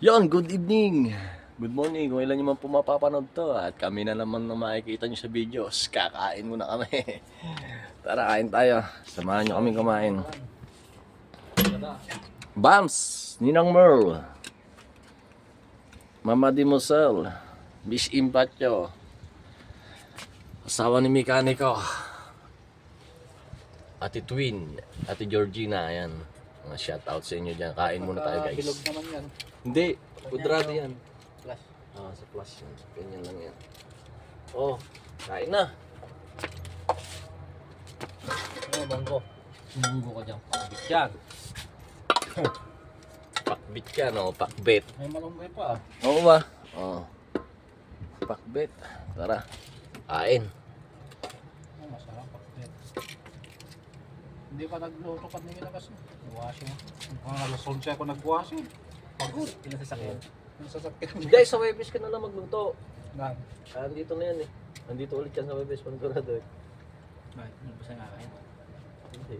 Yon, good evening. Good morning kung ilan yung man pumapapanood to at kami na naman na makikita nyo sa videos. Kakain muna kami. Tara, kain tayo. Samahan nyo kami kumain. Bams! Ninang Merl. Mama Dimosel. Miss Impatyo. Asawa ni Mekaniko. Ate Twin. Ate Georgina. Ayan. Mga shoutout sa inyo dyan. Kain muna tayo guys. Bilog naman yan. Hindi, kudrado yan. Plus. Ah, sa plus yan. Ganyan lang yan. Oh, kain na. Ano bangko? Munggo ka dyan. Pakbit yan. Pakbit ka, no? Pakbet. May malunggay pa ah. Oo ba? Oo. Pakbet. Tara. Kain. Oh, masarap pakbit. Hindi pa nagluto ka nila kasi. Washing. Ang alas 11 ako nagwashing. Pagod. Ilang sasakyan? Ilang sasakyan? Hindi, sa Webis ka na lang magluto. Nan. Ah, andito na yan eh. Andito ulit yan sa Webis. Panigurado eh. Bakit? Ano ba sa kakain? Hindi.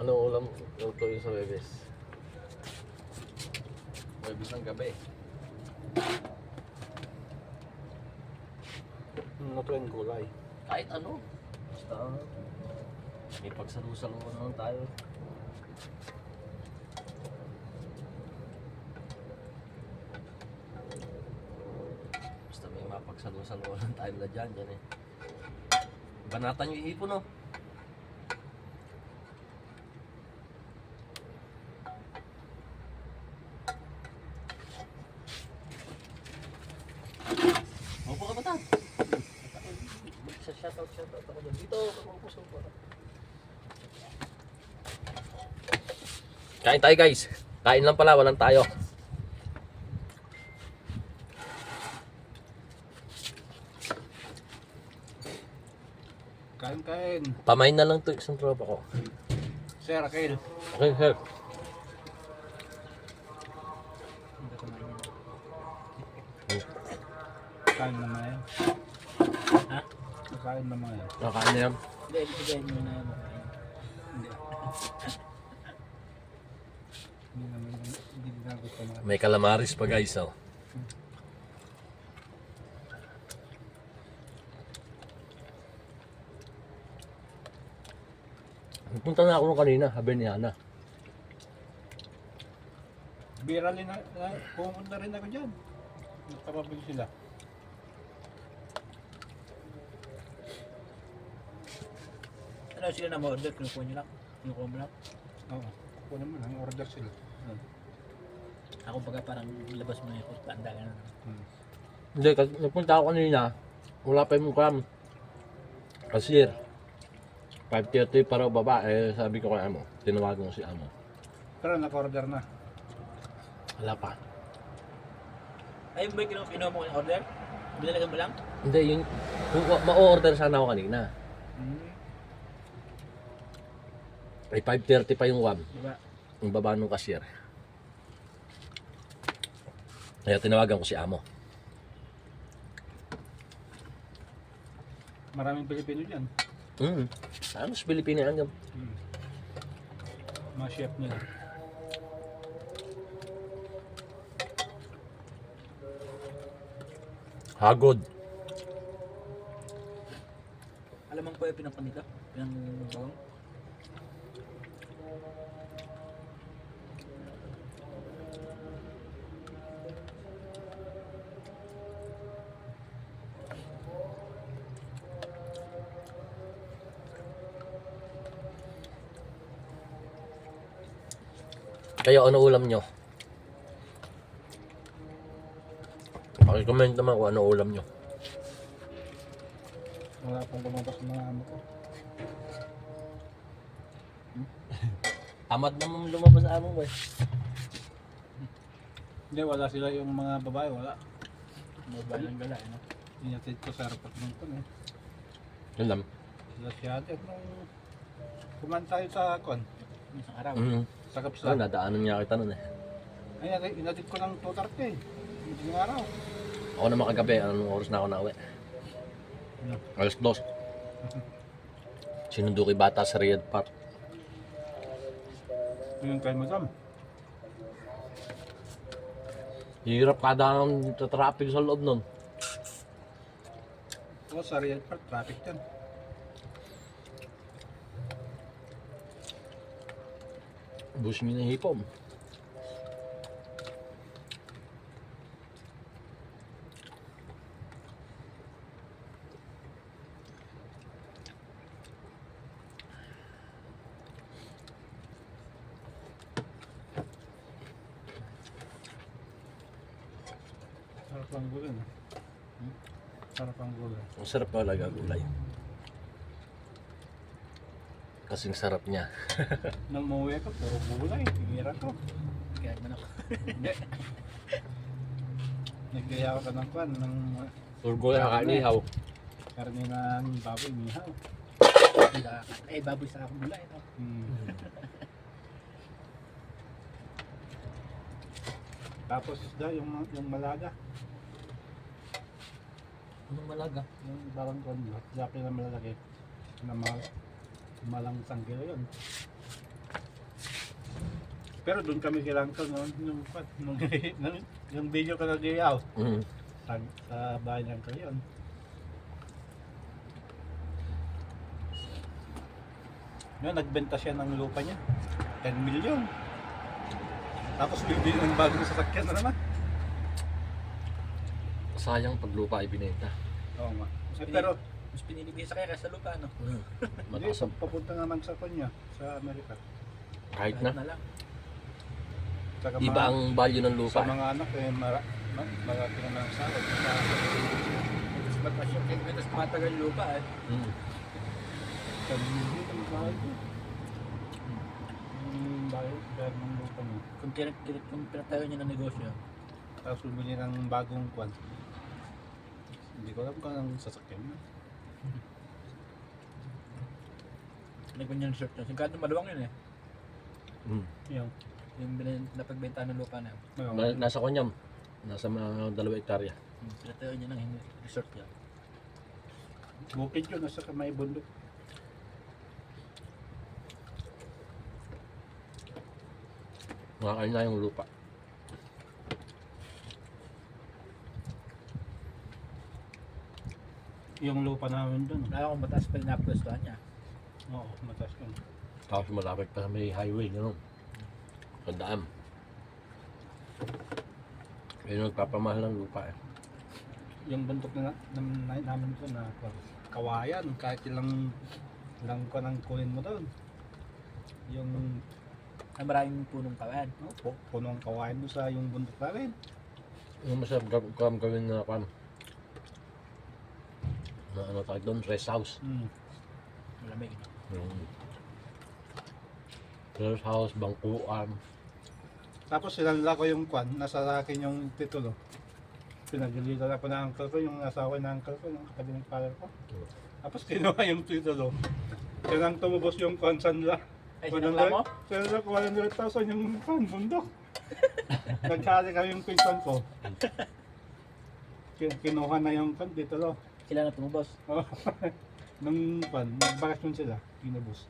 Ano ulam luto yung sa Webis? Webis ng gabi. Ano to yung gulay? Kahit ano. Basta may pagsalusaluan naman tayo. Basta may mapagsalusaluan lang tayo na dyan, dyan eh. Banatan yung ipon oh. Opo ka ba tan? Sa shoutout, shoutout ako dyan. Dito, kamupuso ko. Kain tayo guys. Kain lang pala, walang tayo. Kain kain. Pamain na lang to isang tropa ko. Sir, Akil. Okay, sir. Kain naman yan. Ha? Kain naman yan. Nakain na yan. Hindi, ibigay mo na yan. Na. May calamaris pa guys, oh. Punta na ako nung kanina, habi ni Ana. Bira rin na, na pumunta rin ako dyan. Nakapabili sila. Ano sila na ma-order? Kinukuha nyo lang? Kinukuha mo lang? Oo. Ako naman, ang order sila. Ako baga parang labas mo na yung panda ka na. Hmm. Hindi, kasi nagpunta ako kanina, wala pa yung kram. Cashier. 5.30 para baba, eh sabi ko kay Amo, tinawagan ko si Amo. Pero naka-order na. Wala pa. Ayun ba yung kinuha, kinuha mo yung order? Binalagan mo lang? Hindi, yung, yung ma-order sana ako kanina. Hmm. Ay 5.30 pa yung wab, Diba? yung baba ng cashier. Kaya tinawagan ko si Amo. Maraming Pilipino dyan. Hmm. Ano sa Pilipina hanggang? Hmm. Mga chef nila. Hagod. Alam mo po yung pinang panito? Pinang bawang? Kayo, ano ulam nyo? Pakicomment naman kung ano ulam nyo. Wala pang lumabas ng mga amo ko. Tamad naman lumabas sa amo mo eh. Hindi, wala sila yung mga babae. Wala. Mobile ng gala, ano? Inatid ko sa harapat ng kon eh. Yun lang. Sila si ate. Nung tayo sa kon. Isang araw. Mm. Sa kapsa. nadaanan niya kita nun eh. Ay, inatid ko ng 2.30. Hindi ng araw. Ako naman kagabi, anong oras na ako nauwi? Ano? Alas dos. Sinundo kay bata sa Riyadh Park. Yun kay madam. Hirap kada ang traffic sa loob nun. O, sa real part, traffic yan. Bus mi na hipom. Sarap ang gulay? Hmm? Sarap ang gulay. Ang sarap talaga gulay. Kasing sarap niya. Nang mauwi ka, puro gulay. Hira ko. Kaya naman ako. Hindi. Naggaya ako ka ng kwan, ng Puro gulay nakakainihaw. karne ng baboy, mihaw. Eh, baboy sa akong gulay. No? Hmm. Tapos isda, yung, yung malaga. Anong malaga? Yung parang kwan, laki na malalaki. Na mal malang sanggil yun. Pero doon kami kay Uncle noon, nung, nung, nung, yung video ka nag-iaw. Mm. Sa, sa bahay ng Uncle yun. Noon, nagbenta siya ng lupa niya. 10 million. Tapos bibili ng bagong sasakyan na naman. Sayang pag lupa ay binenta. Oo nga. Eh, pero, Mas pinilibig sa kaya kaysa lupa, no? hindi, Mataas ang papunta naman sa kanya, sa Amerika. kahit Kahit na. na lang. Saka Iba mga- ang value ng Sa lupa. mga anak, eh, mara, ma, marami naman ang sahod. Sa, Mas mataas yung kaya mas matagal yung lupa, eh. Mm. sa million ang sahod ko. Yung bayad, bayad ng lupa niya. Kung, kira, kira, kung pinatayo niya ng negosyo, Tapos bumili ng bagong kwan. Hindi ko alam kung anong sasakyan niya. nagbanyan resort niya. Singkado maluwang yun, eh. Mm. Yung, Yung bin- napagbenta ng lupa na yun. Na, nasa kanyam. Nasa mga dalawa hektarya. Hmm, Pinatayo niya ng hin- resort niya. bukid yun, nasa kamay bundok. Makakain na yung lupa. Yung lupa namin dun. Wala akong mataas pa rin napwestuhan niya. Oo, mataas yun. Tapos malapit pa sa may highway, gano'n. Sa daan. Kaya nagpapamahal ng lupa eh. Yung bundok na, na, na namin ko na kawayan, kahit ilang ilang ko nang kunin mo doon. Yung Ay maraming punong kawan. no, pu- punong kawayan mo sa yung bundok namin. Yung masarap gaw- gawin na kwan. Na ano tawag doon? Rest house. Mm. Malamig. Yung rest house, bangkuan. Tapos sinanla ko yung kwan, nasa sa akin yung titulo. Pinagalitan ako ng uncle ko, yung asawa ng uncle ko, yung kabiling father ko. Tapos kinuha yung titulo. Yan ang tumubos yung kwan sanla. Ay, sinangla mo? Sinanla ko 100,000 yung kwan, bundok. Nagkali kami yung pinsan ko. Kin- Kinuha na yung kwan, titulo. Sila na tumubos. Oh. Nung kwan, nagbakasyon sila, kinubos.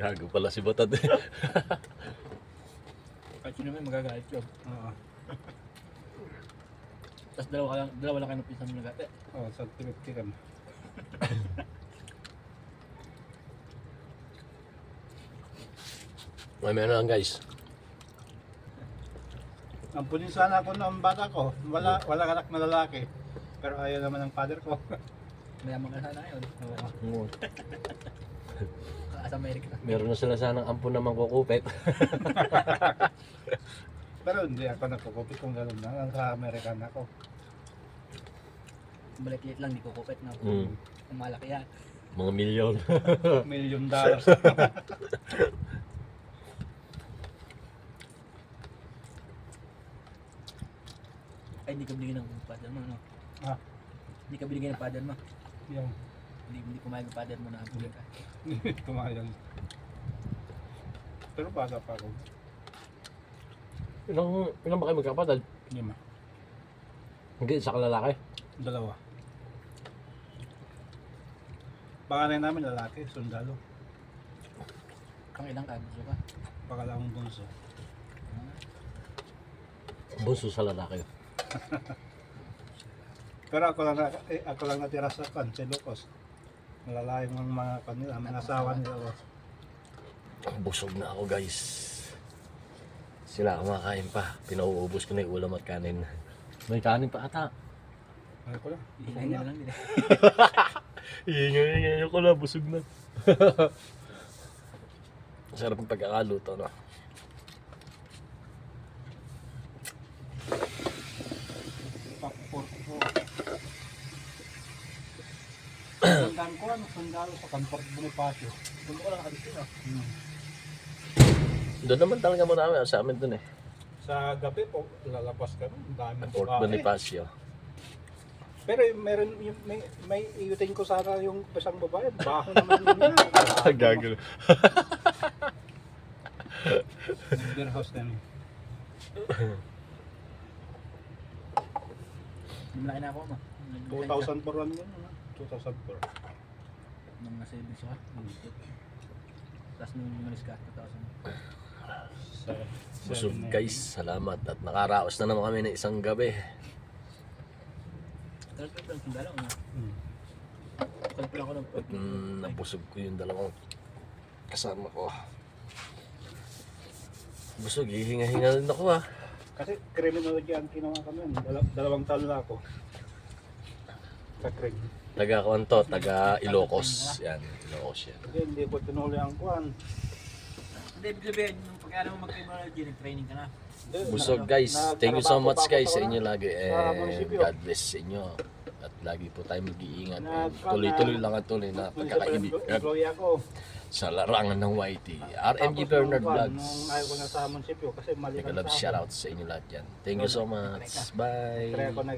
Gago pala si Batad eh. Kahit sino may magagalit yun. Oo. Tapos dalawa, ka lang, dalawa lang kayo ng pinsan mo nagate. Oh, sa tinitikan. May meron lang guys. Ampunin sana ako ng bata ko. Wala, wala anak na lalaki. Pero ayaw naman ng father ko. Mayaman ka sana yun. Oo. Oo. Sa Amerika. Meron na sila sanang ampun na mangkukupit. Pero hindi ako nagkukupit kung gano'n na. Nasa American ako. Balik-lit lang, di ko kupit na. Mm. Ang malaki yan. Mga milyon. Million dollars. Ay, hindi ka binigyan ng father mo, no? ah, Hindi ka binigyan ng father mo. yung Hindi, hindi pumayag ang father mo na ampulin ka. kumayan. Pero bata pa ako. ilang, ilang ba kayo magkapatid? Lima. Hindi, isa ka lalaki. Dalawa. Panganay namin lalaki, sundalo. Kang ilang ka, gusto ka? Pangalawang bunso. Bunso sa lalaki. Pero ako lang, na- eh, ako lang natira sa kan, sa Lucas. Malalayong ang mga kanila, mga asawa nila. Busog na ako guys. Sila kumakain pa. Pinauubos ko na yung ulam at kanin. May kanin pa ata. Ano ko lang? Ihahin na lang nila. Ko na. Busog na. Sarap ng pagkakaluto, no? Papor ko. Sandaan ko, ano, sandalo sa Kantor Bonifacio. Kung ko lang nakabit yun, ah. Hmm. Doon naman talaga mo namin. Sa amin doon eh. Sa gabi po, lalabas kami. Ang dami Fort Bonifacio. Pero yung meron, yung, may, may iyutin ko sana yung isang babae. Baho naman yun. Gagano. Beer house na yun. Yung malaki na ako, ma. 2004 lang yun. ano? 2004. Nung nasa ibig siya. Tapos nung umalis ka, 2000. Sa, Busog guys. Salamat. At nakaraos na naman kami ng isang gabi. Talagang ko lang ano. Hmm. Talagang lang ako ng At mm, nabusog ko yung dalawang kasama ko. Busog, hihinga-hinga rin ako ah. Kasi criminology ang kinuha kami. Dal- dalawang taon na ako. Sa crim. Taga Kwanto, taga Ilocos. Yan, Ilocos yan. Hindi ko tinuloy ang kuhan. Hindi, sabihin, nung pag-alam mo mag-criminology, nag-training ka na. Busog guys. Thank you so much guys sa inyo lagi. Munisipyo. God bless sa inyo. At lagi po tayo mag-iingat. Nagka- tuloy-tuloy lang at tuloy na ako. sa larangan ng YT. RMG Bernard Vlogs. Ayaw ko na sa munisipyo kasi mali Mega lang love sa inyo lahat yan. Thank you so much. Bye.